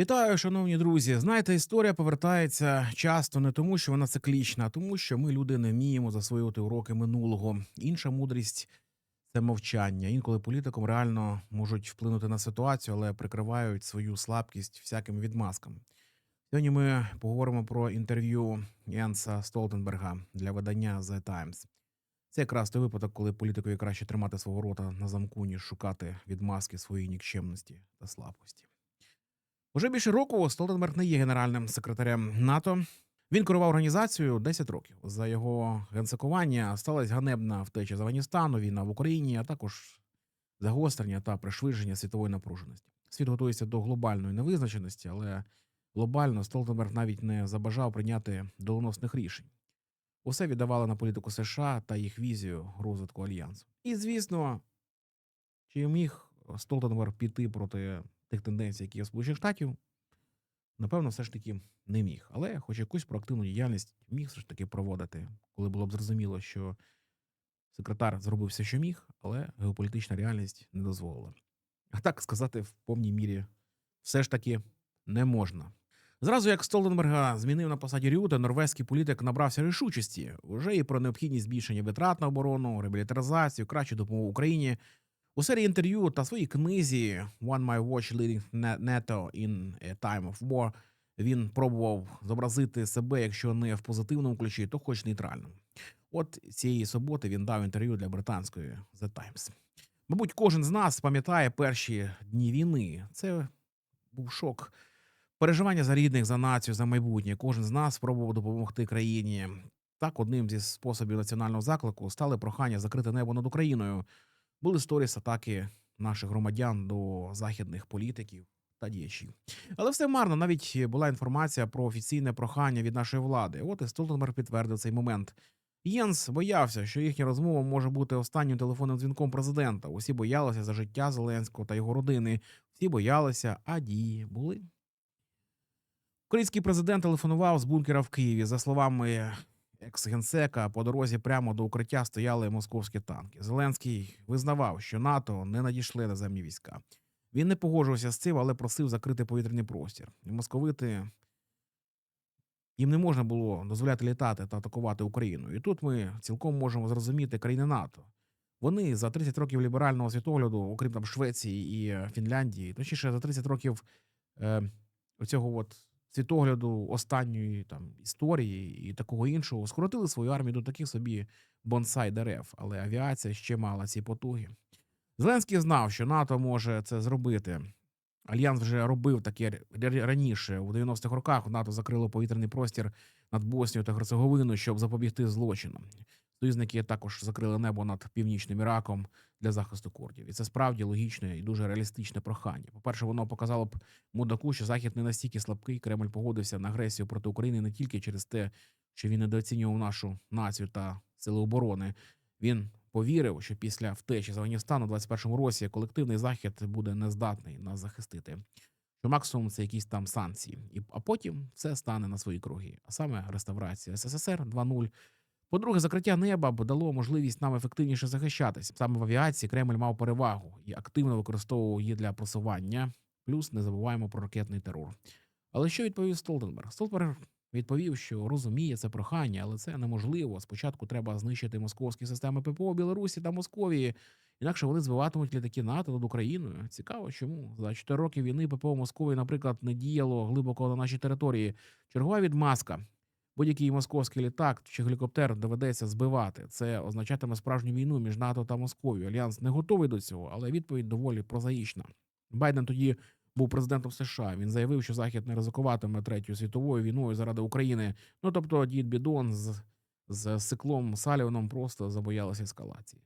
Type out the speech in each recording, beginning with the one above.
Вітаю, шановні друзі. Знаєте, історія повертається часто не тому, що вона циклічна, а тому, що ми, люди, не вміємо засвоювати уроки минулого. Інша мудрість це мовчання. Інколи політикам реально можуть вплинути на ситуацію, але прикривають свою слабкість всякими відмазками. Сьогодні ми поговоримо про інтерв'ю Янса Столтенберга для видання The Times. Це якраз той випадок, коли політикові краще тримати свого рота на замку, ніж шукати відмазки своєї нікчемності та слабкості. Уже більше року Столтенберг не є генеральним секретарем НАТО. Він керував організацією 10 років. За його генсекування сталася ганебна втеча з Афганістану, війна в Україні, а також загострення та пришвидшення світової напруженості. Світ готується до глобальної невизначеності, але глобально Столтенберг навіть не забажав прийняти доленосних рішень. Усе віддавали на політику США та їх візію розвитку альянсу. І звісно, чи міг Столтенберг піти проти тих тенденцій, які є в Сполучених Штатів, напевно, все ж таки не міг. Але хоч якусь проактивну діяльність міг все ж таки проводити, коли було б зрозуміло, що секретар зробив все, що міг, але геополітична реальність не дозволила. А так сказати, в повній мірі все ж таки не можна. Зразу як Столтенберга змінив на посаді Рюта, норвезький політик набрався рішучості уже і про необхідність збільшення витрат на оборону, реабілітаризацію, кращу допомогу Україні. У серії інтерв'ю та своїй книзі One My Watch Leading NATO in a Time of War він пробував зобразити себе, якщо не в позитивному ключі, то хоч нейтральному. От цієї суботи він дав інтерв'ю для британської The Times. Мабуть, кожен з нас пам'ятає перші дні війни. Це був шок. Переживання за рідних, за націю, за майбутнє. Кожен з нас спробував допомогти країні. Так, одним зі способів національного заклику стали прохання закрити небо над Україною. Були сторіс атаки наших громадян до західних політиків та діячів. Але все марно. Навіть була інформація про офіційне прохання від нашої влади. От і Столтенберг підтвердив цей момент. Єнс боявся, що їхня розмова може бути останнім телефонним дзвінком президента. Усі боялися за життя Зеленського та його родини. Всі боялися, а дії були. Український президент телефонував з бункера в Києві. За словами екс-генсека, по дорозі прямо до укриття стояли московські танки. Зеленський визнавав, що НАТО не надійшли наземні війська. Він не погоджувався з цим, але просив закрити повітряний простір. Московити їм не можна було дозволяти літати та атакувати Україну. І тут ми цілком можемо зрозуміти країни НАТО. Вони за 30 років ліберального світогляду, окрім там Швеції і Фінляндії, точніше за 30 років е, оцього от світогляду останньої там історії і такого іншого, скоротили свою армію до таких собі бонсай дерев, але авіація ще мала ці потуги. Зеленський знав, що НАТО може це зробити. Альянс вже робив таке раніше. У 90-х роках НАТО закрило повітряний простір над Боснією та Герцеговиною, щоб запобігти злочинам. Союзники також закрили небо над північним Іраком для захисту курдів. І це справді логічне і дуже реалістичне прохання. По-перше, воно показало б мудаку, що захід не настільки слабкий. Кремль погодився на агресію проти України не тільки через те, що він недооцінював нашу націю та сили оборони. Він повірив, що після втечі з Афганістану у 21-му році колективний захід буде нездатний нас захистити. Що максимум це якісь там санкції, і а потім все стане на свої круги. А саме реставрація СССР 2.0. По-друге, закриття неба дало можливість нам ефективніше захищатися. Саме в авіації Кремль мав перевагу і активно використовував її для просування. Плюс не забуваємо про ракетний терор. Але що відповів Столтенберг? Столтенберг відповів, що розуміє це прохання, але це неможливо. Спочатку треба знищити московські системи ППО Білорусі та Московії, інакше вони збиватимуть літаки НАТО над Україною. Цікаво, чому за 4 роки війни ППО Московії, наприклад, не діяло глибоко на нашій території. Чергова відмазка. Будь-який московський літак чи гелікоптер доведеться збивати. Це означатиме справжню війну між НАТО та Московією. Альянс не готовий до цього, але відповідь доволі прозаїчна. Байден тоді був президентом США. Він заявив, що Захід не ризикуватиме третьою світовою війною заради України. Ну тобто, дід Бідон з, з циклом Саліваном просто забоялися ескалації.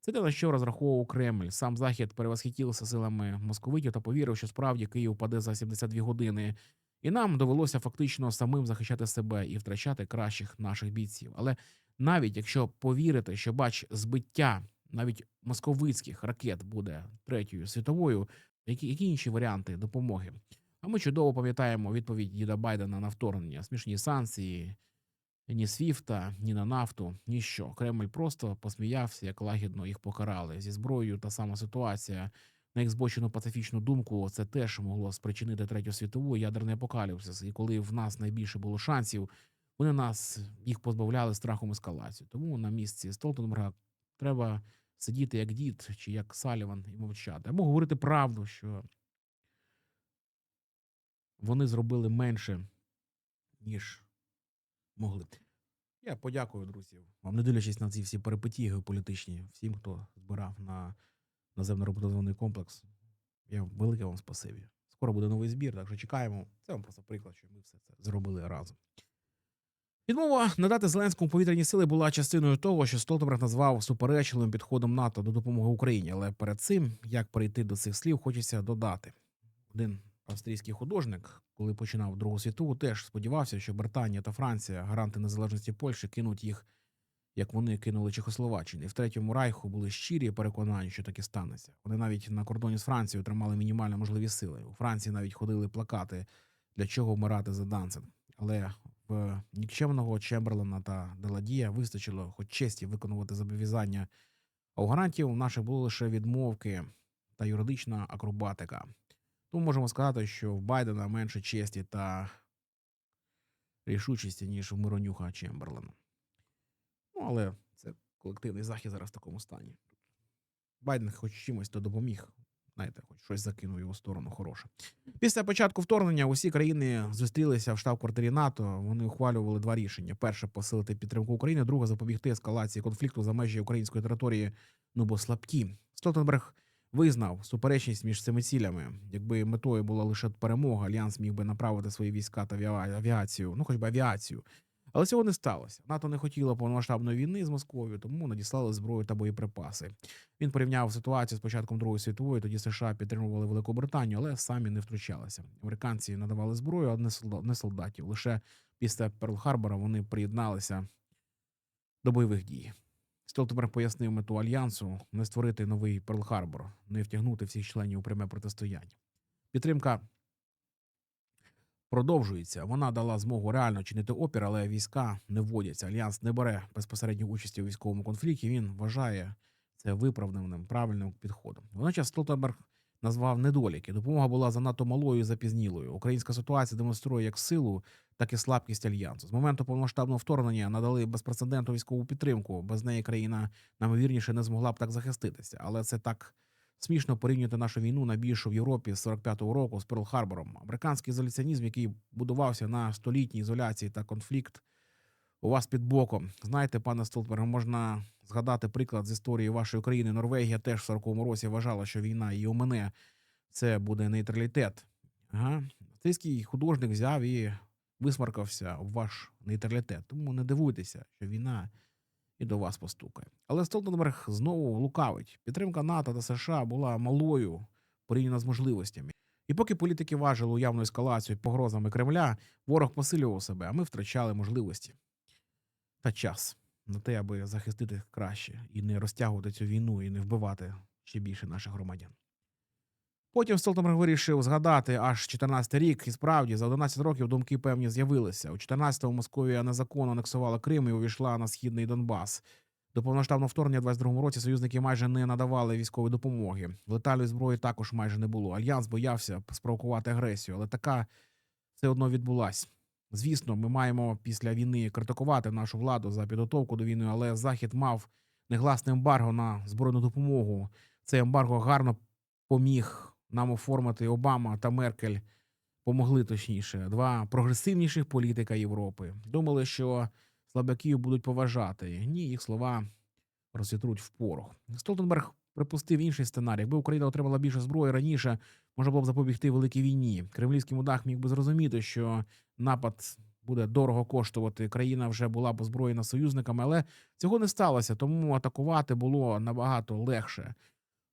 Це те, на що розраховував Кремль. Сам Захід перевосхитівся силами московитів та повірив, що справді Київ паде за 72 години. І нам довелося фактично самим захищати себе і втрачати кращих наших бійців. Але навіть якщо повірити, що бач збиття навіть московицьких ракет буде третьою світовою, які, які інші варіанти допомоги? А ми чудово пам'ятаємо відповідь діда Байдена на вторгнення, смішні санкції, ні Свіфта, ні на нафту, ніщо. Кремль просто посміявся, як лагідно їх покарали зі зброєю. Та сама ситуація. На їх збочену пацифічну думку, це теж могло спричинити третю світову ядерний апокаліпсис. І коли в нас найбільше було шансів, вони нас їх позбавляли страхом ескалації. Тому на місці Столтенберга треба сидіти як дід чи як Саліван і мовчати. Або говорити правду, що вони зробили менше, ніж могли. Я подякую, друзі, вам, не дивлячись на ці всі перипетії геополітичні, всім, хто збирав на наземно роботизований комплекс. Я велике вам спасибі. Скоро буде новий збір, так що чекаємо. Це вам просто приклад, що ми все це зробили разом. Відмова надати Зеленському повітряні сили була частиною того, що Столтенберг назвав суперечливим підходом НАТО до допомоги Україні. Але перед цим, як перейти до цих слів, хочеться додати. Один австрійський художник, коли починав Другу світову, теж сподівався, що Британія та Франція, гаранти незалежності Польщі, кинуть їх, як вони кинули Чехословаччину. І в третьому райху були щирі переконані, що таке станеться. Вони навіть на кордоні з Францією тримали мінімально можливі сили. У Франції навіть ходили плакати, для чого вмирати за Дансен. Але в нікчемного Чемберлена та Деладія вистачило хоч честі виконувати зобов'язання. А у гарантів наших були лише відмовки та юридична акробатика. Тому можемо сказати, що в Байдена менше честі та рішучості, ніж в Миронюха Чемберлена. Ну, але це колективний захід зараз в такому стані. Байден хоч чимось то допоміг. Знаєте, хоч щось закинув його сторону хороше. Після початку вторгнення усі країни зустрілися в штаб-квартирі НАТО. Вони ухвалювали два рішення: перше посилити підтримку України, друге запобігти ескалації конфлікту за межі української території. Ну бо слабкі. Столтенберг визнав суперечність між цими цілями. Якби метою була лише перемога, альянс міг би направити свої війська та авіацію, ну хоч би авіацію. Але цього не сталося. НАТО не хотіло повномасштабної війни з Московією, тому надіслали зброю та боєприпаси. Він порівняв ситуацію з початком Другої світової. Тоді США підтримували Велику Британію, але самі не втручалися. Американці надавали зброю, а не солдатів. Лише після Перл-Харбора вони приєдналися до бойових дій. Столтенберг пояснив мету альянсу не створити новий Перл-Харбор, не втягнути всіх членів у пряме протистояння. Підтримка продовжується. Вона дала змогу реально чинити опір, але війська не вводяться. Альянс не бере безпосередньо участі у військовому конфлікті. Він вважає це виправданим правильним підходом. Водночас Столтенберг назвав недоліки. Допомога була занадто малою і запізнілою. Українська ситуація демонструє як силу, так і слабкість альянсу. З моменту повномасштабного вторгнення надали безпрецедентну військову підтримку. Без неї країна наймовірніше не змогла б так захиститися. Але це так смішно порівнювати нашу війну найбільшу в Європі з 45-го року з Перл-Харбором. Американський ізоляціонізм, який будувався на столітній ізоляції та конфлікт, у вас під боком. Знаєте, пане Столтенберг, можна згадати приклад з історії вашої країни. Норвегія теж в 40-му році вважала, що війна її у мене це буде нейтралітет. Ага. Австрійський художник взяв і висмаркався в ваш нейтралітет. Тому не дивуйтеся, що війна і до вас постукає. Але Столтенберг знову лукавить. Підтримка НАТО та США була малою порівняно з можливостями. І поки політики важили уявну ескалацію погрозами Кремля, ворог посилював себе, а ми втрачали можливості та час на те, аби захистити краще і не розтягувати цю війну і не вбивати ще більше наших громадян. Потім Столтенберг вирішив згадати аж 14 рік, і справді за 11 років думки певні з'явилися. У 14-му Московія незаконно анексувала Крим і увійшла на східний Донбас. До повноштабного вторгнення в 22-му році союзники майже не надавали військової допомоги. Летальної зброї також майже не було. Альянс боявся спровокувати агресію, але така все одно відбулась. Звісно, ми маємо після війни критикувати нашу владу за підготовку до війни, але Захід мав негласне ембарго на збройну допомогу. Це ембарго гарно поміг нам оформити Обама та Меркель. Помогли точніше, два прогресивніших політика Європи. Думали, що слабаків будуть поважати. Ні, їх слова розітруть в порох. Столтенберг припустив інший сценарій. Якби Україна отримала більше зброї раніше, можна було б запобігти великій війні. Кремлівський мудак міг би зрозуміти, що напад буде дорого коштувати. Країна вже була б озброєна союзниками, але цього не сталося, тому атакувати було набагато легше.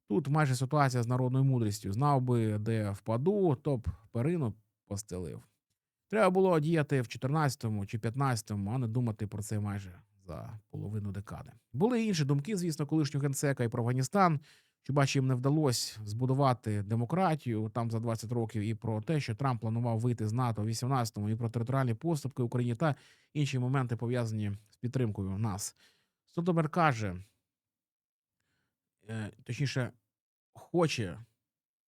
Тут майже ситуація з народною мудрістю. Знав би, де впаду, то б перину постелив. Треба було діяти в 14-му чи 15-му, а не думати про це майже за половину декади. Були інші думки, звісно, колишнього генсека і про Афганістан. Що бачу, їм не вдалося збудувати демократію там за 20 років, і про те, що Трамп планував вийти з НАТО у 18-му, і про територіальні поступки Україні та інші моменти пов'язані з підтримкою нас. Столтенберг каже, точніше, хоче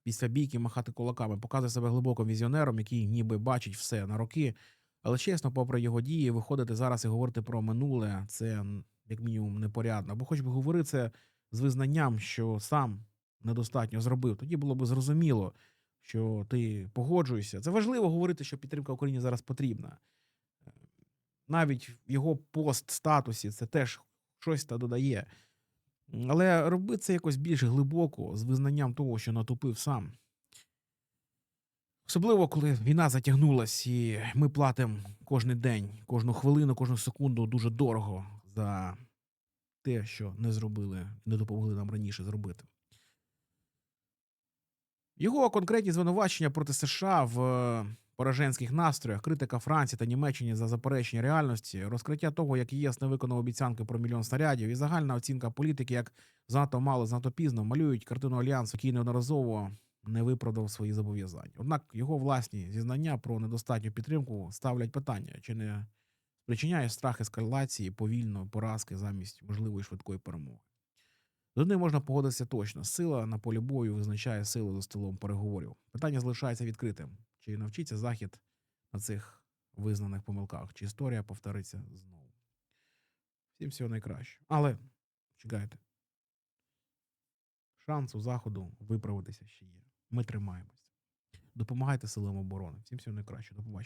після бійки махати кулаками, показує себе глибоким візіонером, який ніби бачить все на роки. Але чесно, попри його дії, виходити зараз і говорити про минуле це як мінімум непорядно. Бо хоч би говори це з визнанням, що сам недостатньо зробив. Тоді було б зрозуміло, що ти погоджуєшся. Це важливо говорити, що підтримка Україні зараз потрібна. Е, Навіть в його пост-статусі це теж щось та додає. Але роби це якось більш глибоко, з визнанням того, що натупив сам. Особливо, коли війна затягнулась, і ми платимо кожен день, кожну хвилину, кожну секунду дуже дорого за те, що не зробили, не допомогли нам раніше зробити. Його конкретні звинувачення проти США в е, пораженських настроях, критика Франції та Німеччині за заперечення реальності, розкриття того, як ЄС не виконав обіцянки про мільйон снарядів, і загальна оцінка політики, як занадто мало, занадто пізно малюють картину альянсу, який неодноразово не виправдав свої зобов'язання. Однак його власні зізнання про недостатню підтримку ставлять питання, чи не спричиняє страх ескалації повільної поразки замість можливої швидкої перемоги. З одним можна погодитися точно. Сила на полі бою визначає силу за столом переговорів. Питання залишається відкритим. Чи навчиться Захід на цих визнаних помилках, чи історія повториться знову? Всім всього найкраще. Але чекайте. Шанс у Заходу виправитися ще є. Ми тримаємося. Допомагайте силам оборони. Всім всього найкраще. До побачення.